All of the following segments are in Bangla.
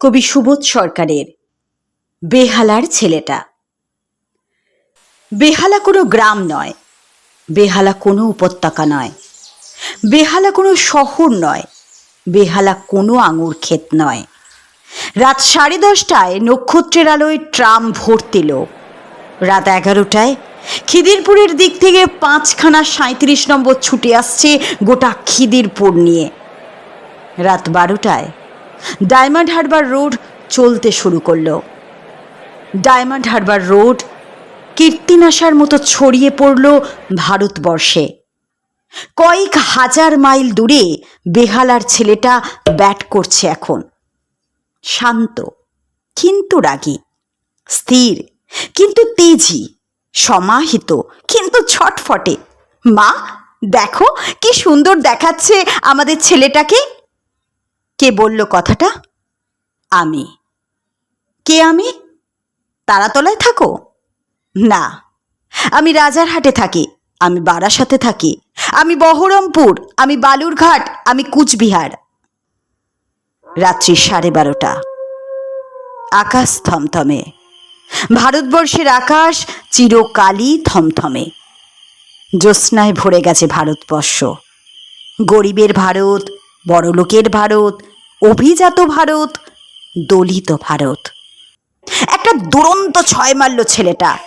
কবি সুবোধ সরকারের বেহালার ছেলেটা। বেহালা কোনো গ্রাম নয়, বেহালা কোনো উপত্যকা নয়, বেহালা কোনো শহর নয়, বেহালা কোনো আঙুর ক্ষেত নয়। রাত সাড়ে দশটায় নক্ষত্রের আলোয় ট্রাম ভর্তি লোক। রাত এগারোটায় খিদিরপুরের দিক থেকে পাঁচখানা সাঁত্রিশ নম্বর ছুটে আসছে গোটা খিদিরপুর নিয়ে। রাত বারোটায় ডায়মন্ড হারবার রোড চলতে শুরু করল। ডায়মন্ড হারবার রোড কীর্তিনাশার মতো ছড়িয়ে পড়ল ভারতবর্ষে। কয়েক হাজার মাইল দূরে বেহালার ছেলেটা ব্যাট করছে এখন। শান্ত, কিন্তু রাগী, স্থির, কিন্তু তেজি, সমাহিত, কিন্তু ছটফটে। মা, দেখো, কি সুন্দর দেখাচ্ছে আমাদের ছেলেটাকে। কে বলল কথাটা? আমি। কে আমি? তারাতলায় থাকো? না। আমি রাজারহাটে থাকি। আমি বারাসাতে থাকি। আমি বহরমপুর। আমি বালুরঘাট। আমি কুচবিহার। রাত্রি সাড়ে বারোটা। আকাশ থমথমে। ভারতবর্ষের আকাশ চিরকালই থমথমে। জ্যোৎস্নায় ভরে গেছে ভারতবর্ষ। গরিবের ভারত বড়লোকের ভারত, অভিজাত ভারত, দলিত ভারত। একটা দুরন্ত ছয় মারল ছেলেটা।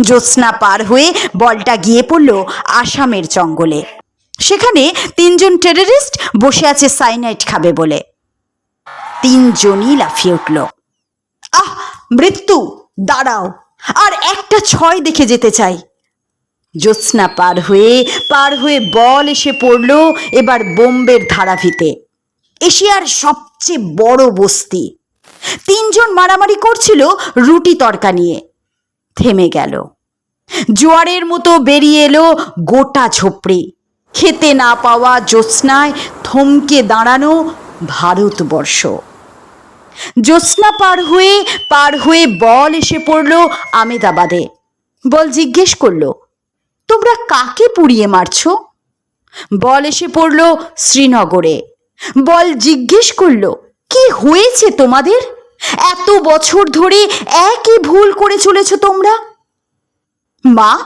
জ্যোৎস্না পার হয়ে বলটা গিয়ে পড়ল আসামের জঙ্গলে। সেখানে তিনজন টেররিস্ট বসে আছে সাইনাইট খাবে বলে। তিনজনই লাফিয়ে উঠল। আহ, মৃত্যু! দাঁড়াও, আর একটা ছয় দেখে যেতে চাই। জ্যোৎস্না পার হয়ে পার হয়ে বল এসে পড়ল এবার বোম্বের ধারাভিতে। এশিয়ার সবচেয়ে বড় বস্তি। তিনজন মারামারি করছিল রুটি তরকা নিয়ে। থেমে গেল। জোয়ারের মতো বেরিয়ে এলো গোটা ঝোপড়ি। খেতে না পাওয়া জ্যোৎস্নায় থমকে দাঁড়ানো ভারতবর্ষ। জ্যোৎস্না পার হয়ে পার হয়ে বল এসে পড়ল আমেদাবাদে। বল জিজ্ঞেস করল তোমরা কাকে পুড়িয়ে মারছ? বল এসে পড়ল শ্রীনগরে। বল জিজ্ঞেস করল, কি হয়েছে তোমাদের? এত বছর ধরে একই ভুল করে চলেছ তোমরা? মা,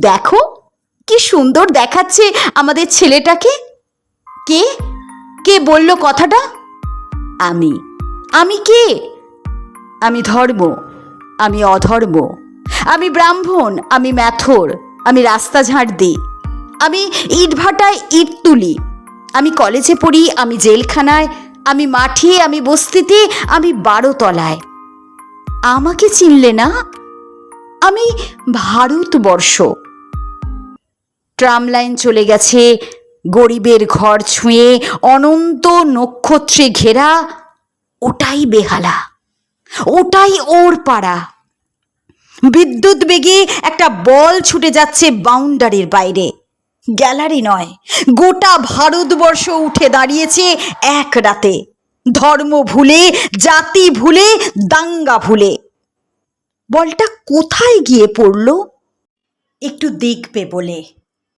দেখো, কি সুন্দর দেখাচ্ছে আমাদের ছেলেটাকে। কে? কে বলল কথাটা? আমি। আমি কে? আমি ধর্ম। আমি অধর্ম। আমি ব্রাহ্মণ। আমি ম্যাথর। আমি রাস্তা ঝাড় দিই। আমি ইট ভাটায় ইট তুলি। আমি কলেজে পড়ি, আমি জেলখানায়, আমি মাঠে, আমি বস্তিতে, আমি বারোতলায়। আমাকে চিনলে না? আমি ভারতবর্ষ। ট্রাম লাইন চলে গেছে, গরিবের ঘর ছুঁয়ে, অনন্ত নক্ষত্রে ঘেরা, ওটাই বেহালা, ওটাই ওর পাড়া। বিদ্যুৎ বেগে একটা বল ছুটে যাচ্ছে বাউন্ডারির বাইরে। গ্যালারি নয়, গোটা ভারতবর্ষ উঠে দাঁড়িয়েছে এক রাতে। ধর্ম ভুলে, জাতি ভুলে, দাঙ্গা ভুলে। বলটা কোথায় গিয়ে পড়ল? একটু দেখবে বলে।